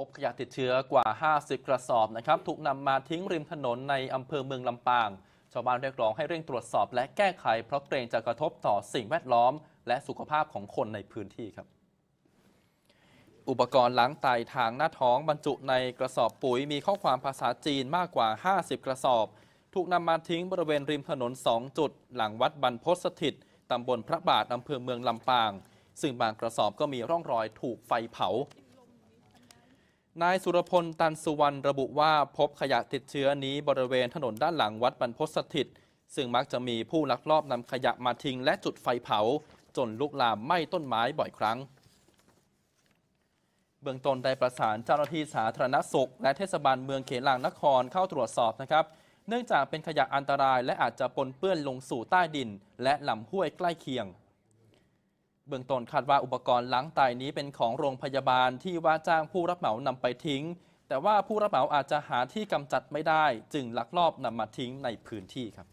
พบขยะติดเชื้อกว่า 50 กระสอบนะครับถูกนำมาทิ้งริมถนนในอำเภอเมืองลำปาง ชาวบ้านเรียกร้องให้เร่งตรวจสอบและแก้ไข เพราะเกรงจะกระทบต่อสิ่งแวดล้อม และสุขภาพของคนในพื้นที่ครับ อุปกรณ์ล้างไตทางหน้าท้องบรรจุในกระสอบปุ๋ยมีข้อความภาษาจีนมากกว่า 50 กระสอบ ถูกนำมาทิ้งบริเวณริมถนน 2 จุด หลังวัดบรรพสถิตตำบลพระบาทอำเภอเมืองลำปาง ซึ่งบางกระสอบก็มีร่องรอยถูกไฟเผา นายสุรพลตันสุวรรณระบุว่าพบขยะติดเชื้อนี้บริเวณถนนด้านหลังวัดบรรพสถิต ซึ่งมักจะมีผู้ลักลอบนำขยะมาทิ้งและจุดไฟเผา จนลุกลามไหม้ต้นไม้บ่อยครั้ง เบื้องต้นได้ประสานเจ้าหน้าที่สาธารณสุข และเทศบาลเมืองเขลางนครเข้าตรวจสอบนะครับ เนื่องจากเป็นขยะอันตรายและอาจจะปนเปื้อนลงสู่ใต้ดิน และลำห้วยใกล้เคียง เบื้องต้นคาดว่าอุปกรณ์ล้างไตนี้เป็นของโรงพยาบาลที่ว่าจ้างผู้รับเหมานำไปทิ้ง แต่ว่าผู้รับเหมาอาจจะหาที่กำจัดไม่ได้ จึงลักลอบนำมาทิ้งในพื้นที่ครับ